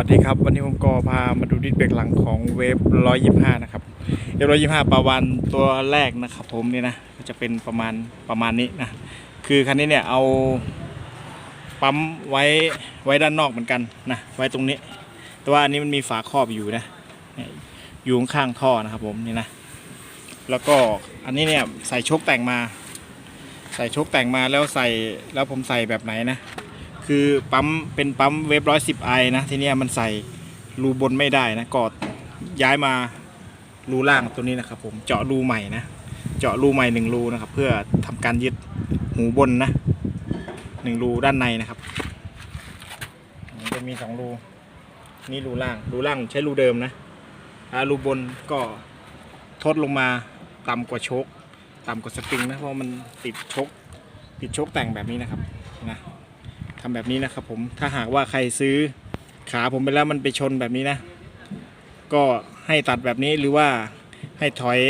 วัสดีครับ วันนี้ผมก็พามาดูดิสเบรกหลังของเวฟ125นะครับเวฟ125ปาวันตัวแรกนะครับผมนี่นะก็จะเป็นประมาณประมาณนี้นะคือคันนี้เนี่ยเอาปั๊มไว้ไว้ด้านนอกเหมือนกันนะไว้ตรงนี้ แต่ว่าอันนี้มันมีฝาครอบอยู่นะอยู่ข้างท่อนะครับผมนี่นะแล้วก็อันนี้เนี่ยใส่โชคแต่งมา ใส่โชคแต่งมาแล้วใส่แล้วผมใส่แบบไหนนะ คือปั๊มเป็นปั๊มเวฟร้อยสิบไอนะทีนี้มันใส่รูบนไม่ได้นะก็ย้ายมารูล่างตัวนี้นะครับ ผมเจาะรูใหม่นะเจาะรูใหม่หนึ่งรูนะครับ เพื่อทำการยึดหูบนนะหนึ่งรูด้านในนะครับจะมีสองรูนี่รูล่างรูล่างใช้รูเดิมนะรูบนก็ทดลงมาต่ำกว่าโชคต่ำกว่าสปริงนะเพราะมันติดโชคติดโชคแต่งแบบนี้นะครับนะ ทำแบบนี้นะครับผมถ้าหากว่าใครซื้อขาผมไปแล้วมันไปชนแบบนี้นะ ก็ให้ตัดแบบนี้หรือว่าให้ถอย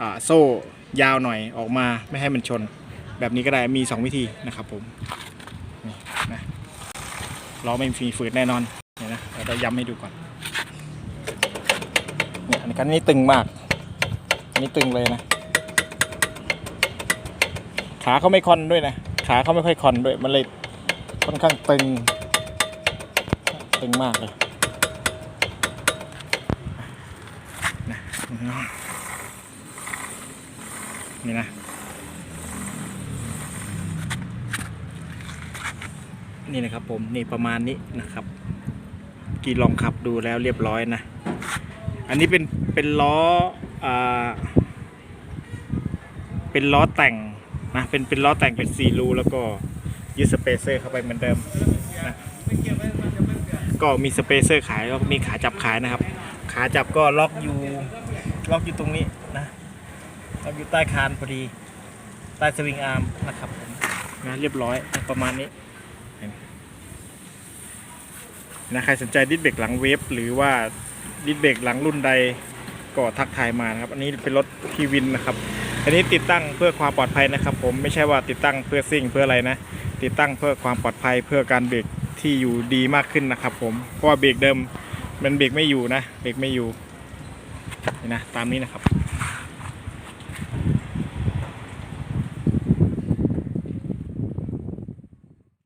อาโซ่ยาวหน่อยออกมาไม่ให้มันชน แบบนี้ก็ได้มี 2 วิธีนะครับผมนี่นะล้อไม่มีฝืดแน่นอนเนี่ยนะเราจะย้ำให้ดูก่อนเนี่ยอันนี้คันนี้ตึงมากอันนี้ตึงเลยนะ ขาเขาไม่คอนด้วยนะขาเขาไม่ค่อยคอนด้วยมันเลย ค่อนข้างตึงตึงมากเลยนี่นะนี่นะครับผมนี่ประมาณนี้นะครับ กี่ลองขับดูแล้วเรียบร้อยนะ อันนี้เป็นเป็นล้ออ่าเป็นล้อแต่งนะเป็นเป็นล้อแต่งเป็น4รูแล้วก็ ยึดสเปเซอร์เข้าไปเหมือนเดิมนะก็มีสเปเซอร์ขายแล้วมีขาจับขายนะครับ ขาจับก็ล็อกอยู่ล็อกอยู่ตรงนี้นะล็อกอยู่ใต้คานพอดีใต้สวิงอาร์มนะครับผมนะเรียบร้อยประมาณนี้นะใครสนใจดิสเบรกหลังเวฟหรือว่าดิสเบรกหลังรุ่นใดก็ทักทายมานะครับ อันนี้เป็นรถทีวินนะครับ อันนี้ติดตั้งเพื่อความปลอดภัยนะครับ ผมไม่ใช่ว่าติดตั้งเพื่อซิ่งเพื่ออะไรนะ ติดตั้งเพื่อความปลอดภัยเพื่อการเบรกที่อยู่ดีมากขึ้นนะครับ ผมเพราะว่าเบรกเดิมมันเบรกไม่อยู่นะเบรกไม่อยู่นี่นะตามนี้นะครับ